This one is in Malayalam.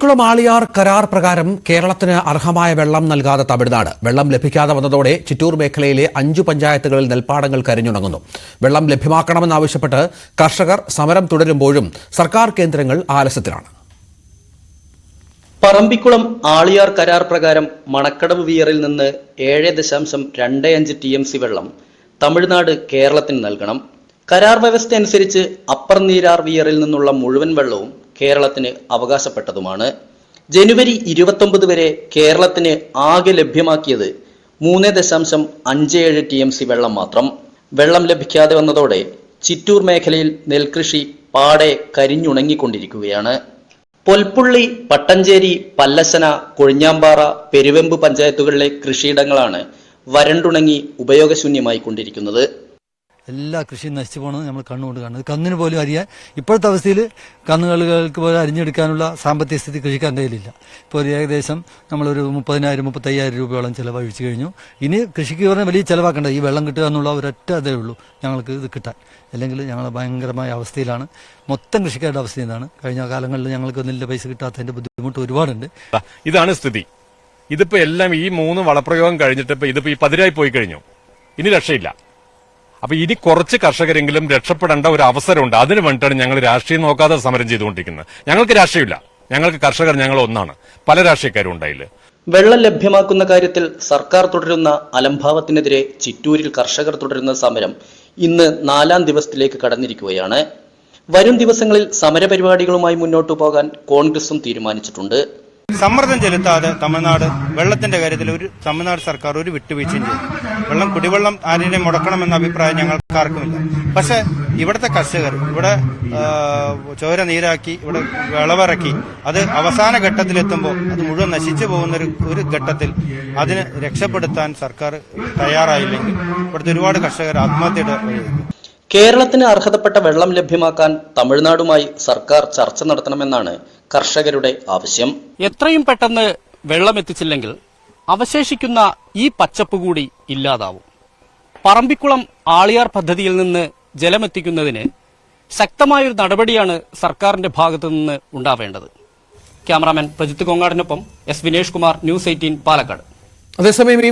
പറമ്പിക്കുളം ആളിയാർ കരാർ പ്രകാരം കേരളത്തിന് അർഹമായ വെള്ളം നൽകാതെ തമിഴ്നാട്. വെള്ളം ലഭിക്കാതെ വന്നതോടെ ചിറ്റൂർ മേഖലയിലെ അഞ്ചു പഞ്ചായത്തുകളിൽ നെൽപ്പാടങ്ങൾ കരിഞ്ഞുണങ്ങുന്നു. വെള്ളം ലഭ്യമാക്കണമെന്നാവശ്യപ്പെട്ട് കർഷകർ സമരം തുടരുമ്പോഴും സർക്കാർ കേന്ദ്രങ്ങൾ ആലസ്യത്തിലാണ്. പറമ്പിക്കുളം ആളിയാർ കരാർ പ്രകാരം മണക്കടവ് വിയറിൽ നിന്ന് ഏഴ് ദശാംശം രണ്ട് അഞ്ച് ടി എം സി വെള്ളം തമിഴ്നാട് കേരളത്തിന് നൽകണം. കരാർ വ്യവസ്ഥ അനുസരിച്ച് അപ്പർ നീരാർ വിയറിൽ നിന്നുള്ള മുഴുവൻ വെള്ളവും കേരളത്തിന് അവകാശപ്പെട്ടതുമാണ്. ജനുവരി ഇരുപത്തൊമ്പത് വരെ കേരളത്തിന് ആകെ ലഭ്യമാക്കിയത് മൂന്ന് ദശാംശം അഞ്ച് ഏഴ് ടി എം സി വെള്ളം മാത്രം. വെള്ളം ലഭിക്കാതെ വന്നതോടെ ചിറ്റൂർ മേഖലയിൽ നെൽകൃഷി പാടെ കരിഞ്ഞുണങ്ങിക്കൊണ്ടിരിക്കുകയാണ്. പൊൽപ്പുള്ളി പട്ടഞ്ചേരി പല്ലശന കൊഴിഞ്ഞാമ്പാറ പെരുവെമ്പ് പഞ്ചായത്തുകളിലെ കൃഷിയിടങ്ങളാണ് വരണ്ടുണങ്ങി ഉപയോഗശൂന്യമായി കൊണ്ടിരിക്കുന്നത് എല്ലാ കൃഷിയും നശിച്ചു പോകണമെന്ന് നമ്മൾ കണ്ണുകൊണ്ട് കാണുന്നത് കന്നിന് പോലും അറിയാൻ ഇപ്പോഴത്തെ അവസ്ഥയിൽ കന്നുകാലികൾക്ക് പോലും അരിഞ്ഞെടുക്കാനുള്ള സാമ്പത്തിക സ്ഥിതി കൃഷിക്കാരന്റെ കയ്യിലില്ല. ഇപ്പോൾ ഒരു ഏകദേശം നമ്മളൊരു മുപ്പതിനായിരം മുപ്പത്തയ്യായിരം രൂപയോളം ചിലവഴിച്ചു കഴിഞ്ഞു. ഇനി കൃഷിക്ക് പറഞ്ഞാൽ വലിയ ചിലവാക്കേണ്ട. ഈ വെള്ളം കിട്ടുക എന്നുള്ള ഒരൊറ്റ അതേ ഉള്ളൂ. ഞങ്ങൾക്ക് ഇത് കിട്ടാൻ. അല്ലെങ്കിൽ ഞങ്ങൾ ഭയങ്കരമായ അവസ്ഥയിലാണ്. മൊത്തം കൃഷിക്കാരുടെ അവസ്ഥ എന്താണ് കഴിഞ്ഞ കാലങ്ങളിൽ ഞങ്ങൾക്ക് നല്ല പൈസ കിട്ടാത്തതിന്റെ ബുദ്ധിമുട്ട് ഒരുപാടുണ്ട്. ഇതാണ് സ്ഥിതി. ഇതിപ്പോ എല്ലാം ഈ മൂന്ന് വളപ്രയോഗം കഴിഞ്ഞിട്ട് ഇപ്പൊ ഇതിപ്പോ ഈ പതിരായി പോയി കഴിഞ്ഞു. ഇനി രക്ഷയില്ല. അപ്പൊ ഇനി കുറച്ച് കർഷകരെങ്കിലും രക്ഷപ്പെടേണ്ട ഒരു അവസരമുണ്ട്. അതിന് വേണ്ടിയിട്ടാണ് ഞങ്ങൾ രാഷ്ട്രീയം നോക്കാതെ സമരം ചെയ്തുകൊണ്ടിരിക്കുന്നത്. ഞങ്ങൾക്ക് രാഷ്ട്രീയമില്ല. ഞങ്ങൾക്ക് കർഷകർ ഞങ്ങൾ ഒന്നാണ്. പല രാഷ്ട്രീയക്കാരും ഉണ്ടായില്ല വെള്ളം ലഭ്യമാക്കുന്ന കാര്യത്തിൽ സർക്കാർ തുടരുന്ന അലംഭാവത്തിനെതിരെ ചിറ്റൂരിൽ കർഷകർ തുടരുന്ന സമരം ഇന്ന് നാലാം ദിവസത്തിലേക്ക് കടന്നിരിക്കുകയാണ്. വരും ദിവസങ്ങളിൽ സമരപരിപാടികളുമായി മുന്നോട്ടു പോകാൻ കോൺഗ്രസും തീരുമാനിച്ചിട്ടുണ്ട്. സമ്മർദ്ദം ചെലുത്താതെ തമിഴ്നാട് വെള്ളത്തിന്റെ കാര്യത്തിൽ ഒരു തമിഴ്നാട് സർക്കാർ ഒരു വിട്ടുവീഴ്ചയും ചെയ്തു വെള്ളം കുടിവെള്ളം ആരെയും മുടക്കണമെന്ന അഭിപ്രായം ഞങ്ങൾക്ക് ആർക്കുമില്ല പക്ഷെ ഇവിടുത്തെ കർഷകർ ഇവിടെ ചോര നീരാക്കി ഇവിടെ വിളവിറക്കി അത് അവസാന ഘട്ടത്തിലെത്തുമ്പോൾ അത് മുഴുവൻ നശിച്ചു പോകുന്ന ഒരു ഒരു ഘട്ടത്തിൽ അതിന് രക്ഷപ്പെടുത്താൻ സർക്കാർ തയ്യാറായില്ലെങ്കിൽ ഇവിടുത്തെ ഒരുപാട് കർഷകർ ആത്മഹത്യയുടെ. കേരളത്തിന് അർഹതപ്പെട്ട വെള്ളം ലഭ്യമാക്കാൻ തമിഴ്നാടുമായി സർക്കാർ ചർച്ച നടത്തണമെന്നാണ് കർഷകരുടെ ആവശ്യം. എത്രയും പെട്ടെന്ന് വെള്ളം എത്തിച്ചില്ലെങ്കിൽ അവശേഷിക്കുന്ന ഈ പച്ചപ്പ് കൂടി ഇല്ലാതാവും. പറമ്പിക്കുളം ആളിയാർ പദ്ധതിയിൽ നിന്ന് ജലമെത്തിക്കുന്നതിന് ശക്തമായൊരു നടപടിയാണ് സർക്കാരിന്റെ ഭാഗത്തു നിന്ന് ഉണ്ടാവേണ്ടത്. ക്യാമറാമാൻ പ്രജിത്ത് കൊങ്ങാടിനൊപ്പം S Vinesh Kumar news eighteen Palakkad. അതേസമയം ഈ